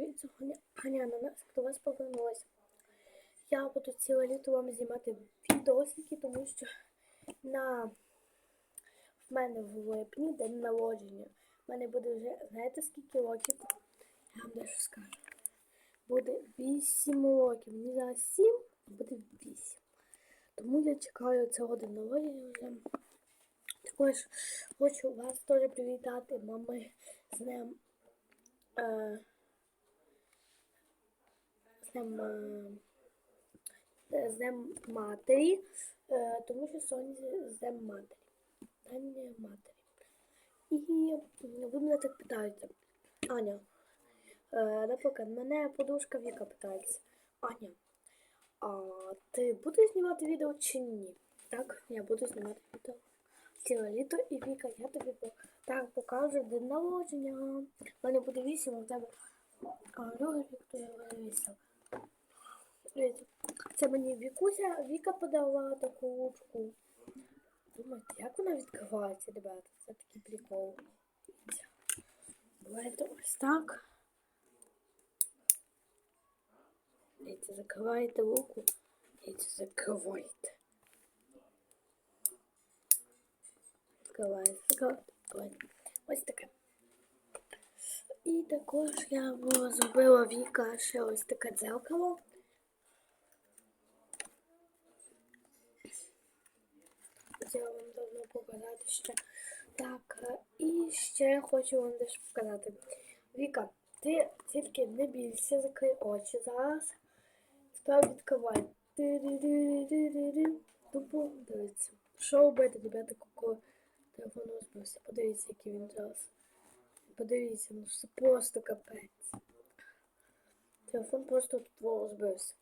Дивіться, Ганя, на нас до вас повернулася. Я буду ціле літо вам знімати відосики, тому що на в мене в липні день народження. У мене буде вже, знаєте, скільки років? Я вам дещо скажу. Буде 8 років. Не зараз 7, а буде 8. Тому я чекаю цього день народження вже. Також хочу вас теж привітати, мами, з днем. Е, е, днем матері, е, тому що сьогодні з днем матері. День матері. І ви мене так питаєте, Аня, е, наприклад, мене подушка Віка питається. Аня, а ти будеш знімати відео чи ні? Так, я буду знімати відео. Ціле літо і Віка, я тобі так покажу день народження. У мене буде вісім, а в тебе а, другий рік, то я вісім. Це мені Вікуся, Віка подала таку ручку. Думаєте, як вона відкривається, ребята? Це такий прикол. Буває ось так. Дивіться, закриваєте руку. Дивіться, закриваєте. Відкриваєте, закриваєте. закриваєте. Ось таке. І також я зробила Віка ще ось таке дзеркало. Хотіла вам давно показати ще. Так, е, і ще хочу вам дещо показати. Віка, ти тільки не бійся, закрий очі зараз. Тепер відкривай. Тупо дивіться. Що робити, ребята, коли телефон розбився? Подивіться, який він зараз. Подивіться, ну це просто капець. Телефон просто тут розбився.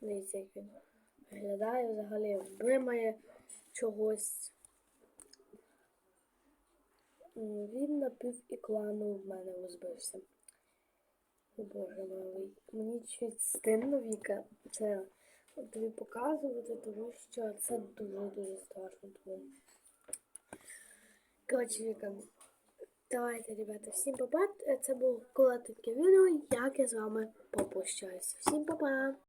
Дивіться, як він виглядає взагалі, вимає чогось. Він напів екрану в мене розбився. О боже милий. Мені чуть стидно Віка це тобі показувати, тому що це дуже-дуже страшно. Тому. Коротше, Віка, давайте, ребята, всім папа. Це було коротке відео, як я з вами попрощаюся. Всім па-па!